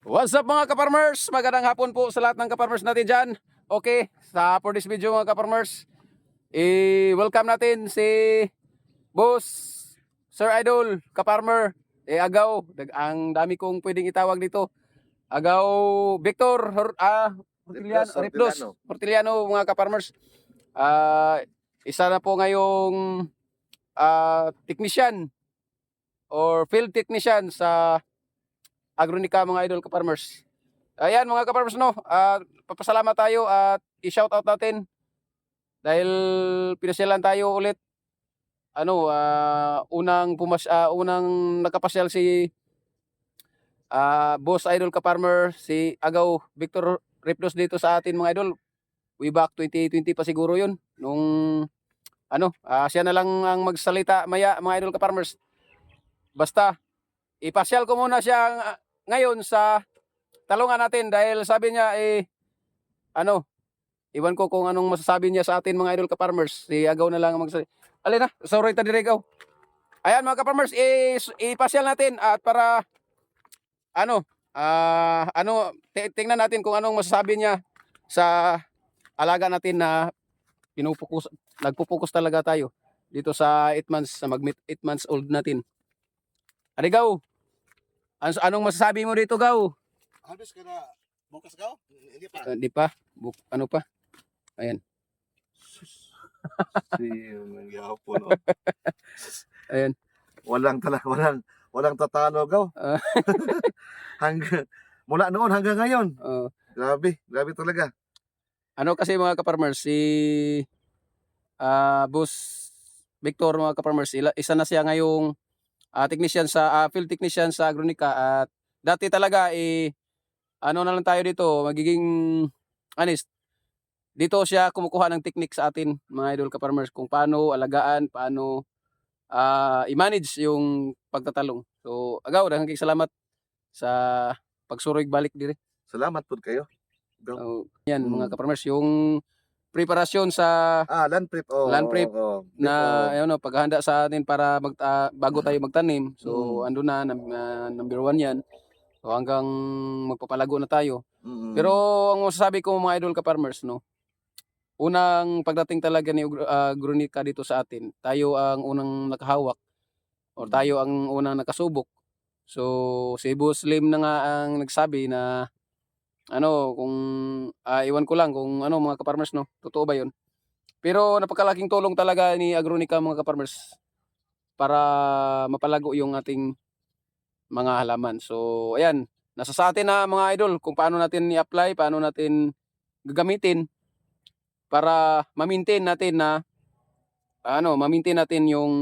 What's up mga kaparmers? Magandang hapon po sa lahat ng kaparmers natin dyan. Okay, sa for this video mga kaparmers, i-welcome natin si Boss Sir Idol, kaparmer, eh Agaw, ang dami kong pwedeng itawag dito. Agaw Victor, Hor- ah, Portiliano, Portiliano. Portiliano mga kaparmers. Ah, isa na po ngayong ah, technician or field technician sa Agronica mga idol kaparmers. Ayan mga kaparmers no, at papasalamat tayo at i-shout out natin. Dahil pinasyalan tayo ulit. Ano ah, unang pumas ah, unang nakapasyal si ah, boss idol kaparmer si Agaw Victor Riplos dito sa atin mga idol. Way back 2020 pa siguro yun nung ano ah, siya na lang ang magsalita maya mga idol kaparmers basta ipasyal ko muna siya ah, ngayon sa talungan natin dahil sabi niya eh ano iwan ko kung anong masasabi niya sa atin mga idol ka-farmers. Si Agaw na lang ang magsasabi alin na? Sorry ta dire Agaw. Ayan mga ka-farmers ipasyal natin at para ano ah ano ti- tingnan natin kung anong masasabi niya sa alaga natin na pinupukus nagpupukus talaga tayo dito sa 8 months sa mag 8 months old natin. Arigaw anong masasabi mo dito, Gaw? Habis ka na bukas ka? Hindi pa. Uh, di pa? Buk- ano pa? si Yapo no. Ayan. Walang talaga walang walang tatalo gaw. Ah. hanggang mula noon hanggang ngayon. Uh, Grabe, grabe talaga. ano kasi mga kaparmers, si ah Boss Victor mga kaparmers, isa na siya ngayong ah, technician sa ah, field technician sa Agronica at dati talaga eh ano na lang tayo dito, magiging honest. Dito siya kumukuha ng technique sa atin, mga idol kaparmers, kung paano alagaan, paano ah, i-manage yung pagtatalong. So, agaw, daghang salamat sa pagsuroy balik dire. Salamat po kayo. So, yan Mm. mga kaparmers, yung preparasyon sa Ah, land prep. Oh, Land prep oh, oh. na Oh. ayun no, paghahanda sa atin para mag, ah, bago tayo magtanim. So Mm. ando na ah, number one yan. So hanggang magpapalago na tayo. Mm-mm. Pero ang masasabi ko mga idol ka farmers no, unang pagdating talaga ni uh, Grunica dito sa atin, tayo ang unang nakahawak or Mm. tayo ang unang nakasubok. So si Boss Lim na nga ang nagsabi na ano kung ah, iwan ko lang kung ano mga ka-farmers no, totoo ba 'yon? Pero napakalaking tulong talaga ni Agronica mga ka-farmers para mapalago yung ating mga halaman. So ayan, nasa sa atin na mga idol kung paano natin i-apply, paano natin gagamitin para ma-maintain natin na ano, ma-maintain natin yung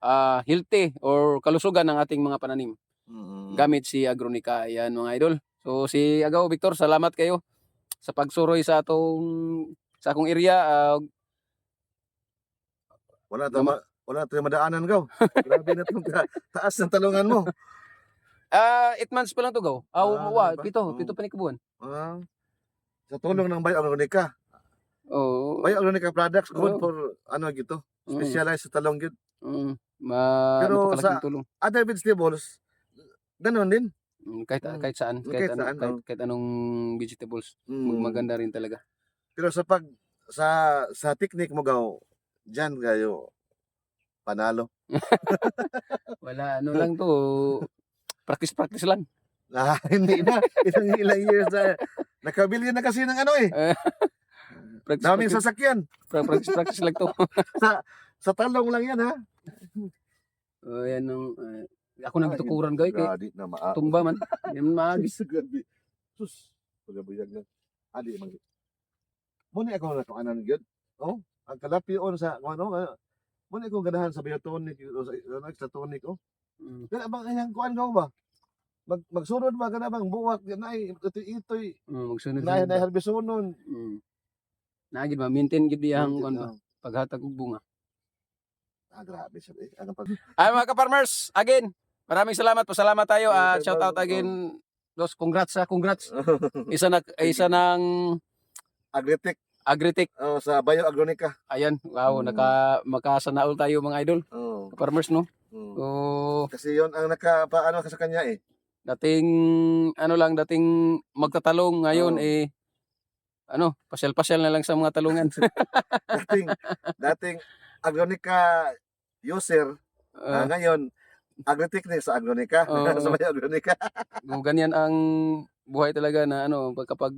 ah, healthy or kalusugan ng ating mga pananim Mm-mm. gamit si Agronica. Ayan mga idol. So si Agaw Victor, salamat kayo sa pagsuroy sa atong sa akong area. Ah, Wala ta ma- wala tayo madaanan gaw. Grabe na tong ta- taas ng talungan mo. ah, 8 months pa lang to go. Ah, Ah, wa, pito, Oo. pito pa ni kabuan. Ah. Sa tulong ng Bayo Agronica. Oh. Bayo Agronica products good Oo. for ano gito. Mm, Specialized sa talong gid. mm, ma Pero sa- tulong. Other vegetables ganun din. Mm, kahit Mm. kahit saan, kahit, kahit ano, saan, kahit, oo. kahit anong vegetables, Mm. maganda rin talaga. Pero sa pag sa sa technique mo gaw diyan kayo panalo. Wala ano lang to. practice practice lang. Ah, hindi na. Ilang ilang years na. Nakabilyan na kasi ng ano eh. Practice, Daming practice, sasakyan. pra- practice, practice lang to. Sa talong lang yan ha. Oh, yan ang ah, ako nang gitukuran gay kay Gradi na maa. tumba man. Yan maagi. Sus, grabe. Sus. Pagabuyag na. Adi man. Muna ako na kung ano gyud. Oh, ang kalapion sa ano. ah, Muna ako ganahan sa biotonic o sa, sa tonic oh. Mm. Kana bang ayang kuan gaw ba? Mag magsunod ba kana bang buwak na ay itoy itoy Oh, magsunod. na na herbisonon. Mm. Naagid ba maintain gid diyang kuan ba paghatag og bunga. Ah, grabe siya. eh. Ano pag Ay mga ka-farmers, again, maraming salamat. Pasalamat tayo Okay, at shout out again. Dos, congrats sa congrats. Isa na isa ng Agritech Agritech. oh, sa Bayo Agronica. Ayan, wow, Mm. naka makasanaol tayo mga idol. Oh. Farmers no. mm. So, Kasi yon ang naka paano ka sa kanya eh. dating ano lang dating magtatalong ngayon Oo. eh ano, pasyal-pasyal na lang sa mga talungan. dating dating agronika user ah, Uh, ngayon agritechnic sa agronika Oo. sa may agronika kung ganyan ang buhay talaga na ano pag- kapag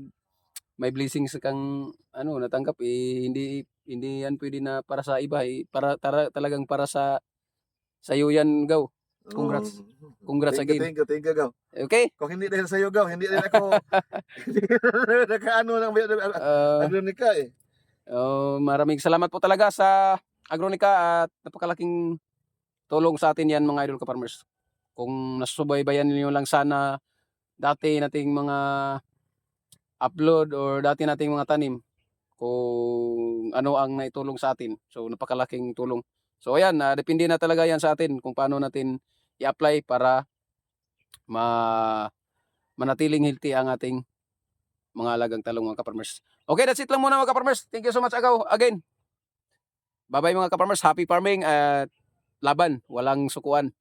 may blessings kang ano natanggap eh hindi hindi yan pwede na para sa iba eh, para tara, talagang para sa sa iyo yan gaw. Congrats. Congrats thank you, again. thank you, thank you, Gaw. Okay? Kung hindi dahil sa iyo, Gaw, hindi rin ako, nakaano ng Uh, agronika eh. oh, maraming salamat po talaga sa Agronica at napakalaking tulong sa atin yan mga idol ka farmers. Kung nasubaybayan niyo lang sana dati nating mga upload or dati nating mga tanim kung ano ang naitulong sa atin. So napakalaking tulong. So ayan, na depende na talaga yan sa atin kung paano natin i-apply para ma manatiling healthy ang ating mga alagang talong mga kaparmers. Okay, that's it lang muna mga kaparmers. Thank you so much agaw again. Bye-bye mga kaparmers. Happy farming at laban. Walang sukuan.